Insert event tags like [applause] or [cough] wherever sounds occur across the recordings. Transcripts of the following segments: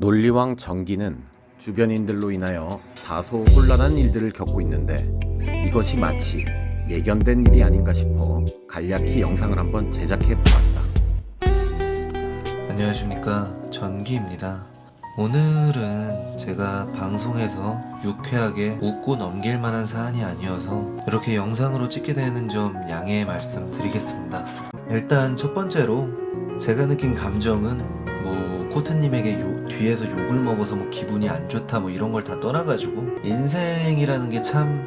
논리왕 정기는 주변인들로 인하여 다소 혼란한 일들을 겪고 있는데 이것이 마치 예견된 일이 아닌가 싶어 간략히 영상을 한번 제작해 보았다. 안녕하십니까. 전기입니다. 오늘은 제가 방송에서 유쾌하게 웃고 넘길 만한 사안이 아니어서 이렇게 영상으로 찍게 되는 점 양해의 말씀 드리겠습니다. 일단 첫 번째로 제가 느낀 감정은 뭐 코트님에게 요- 뒤에서 욕을 먹어서 뭐 기분이 안 좋다 뭐 이런 걸 다 떠나가지고 인생이라는 게 참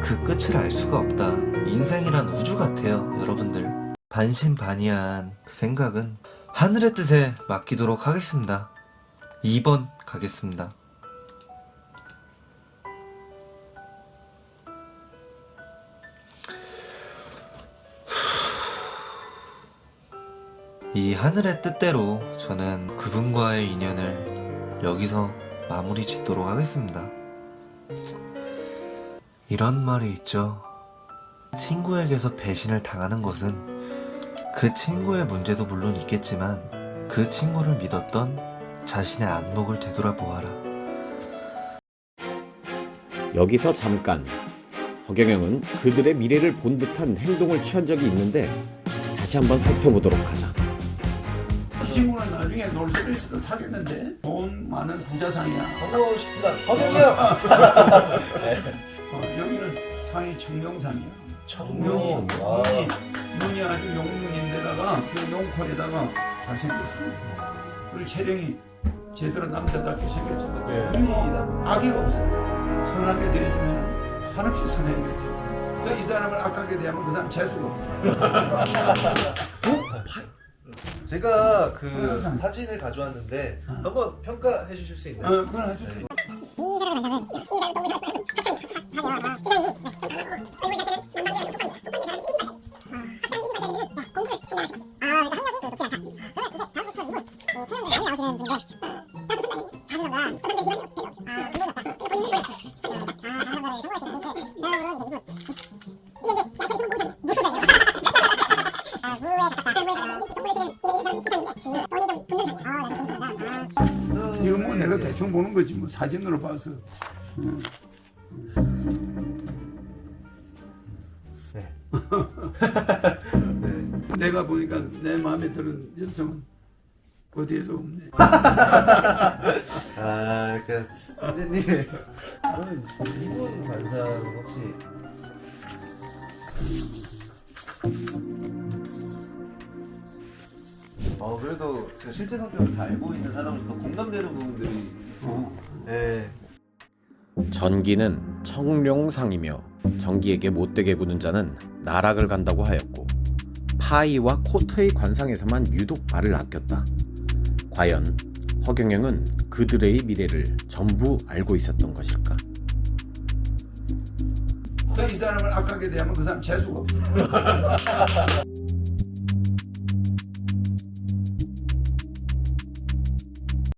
그 끝을 알 수가 없다. 인생이란 우주 같아요, 여러분들. 반신반의한 그 생각은 하늘의 뜻에 맡기도록 하겠습니다. 2번 가겠습니다. 이 하늘의 뜻대로 저는 그분과의 인연을 여기서 마무리 짓도록 하겠습니다. 이런 말이 있죠. 친구에게서 배신을 당하는 것은 그 친구의 문제도 물론 있겠지만 그 친구를 믿었던 자신의 안목을 되돌아보아라. 여기서 잠깐 허경영은 그들의 미래를 본 듯한 행동을 취한 적이 있는데 다시 한번 살펴보도록 하자. 이 친구는 나중에 롤스레이스도 타겠는데 돈 많은 부자상이야. 반가우십니다. 허경영! [laughs] [laughs] 어, 여기는 상이 청룡상이야. 청룡. 눈이, 눈이 아주 용눈인데다가 그 용콜에다가 잘생겼어. 그리고 체령이 제대로 남자답게 생겼지. 눈이 악의가 없어. 선하게 대해주면 한없이 선하게 돼. 또이 사람을 악하게 대하면 그 사람 재수가 없어. [laughs] 제가 그. 사진을 가져왔는데 한번 평가해 주실 수 있나요? 어, 그건 해줄 수 있어. 내가 대충 보는 거지 뭐 사진으로 봐서. 응. [laughs] 내가 보니까 내 마음에 드는 여성은 어디에도 없네. [laughs] 아, 그러니까 선생님 이분 관상 혹시 어 그래도 제가 실제 성격을 다 알고 있는 사람으로서 공감되는 부분들이 네. 전기는 청룡상이며 전기에게 못되게 구는 자는 나락을 간다고 하였고 파이와 코트의 관상에서만 유독 말을 아꼈다. 과연 허경영은 그들의 미래를 전부 알고 있었던 것일까? 또이 사람을 악하게 대하면 그 사람 재수가 없어. [laughs]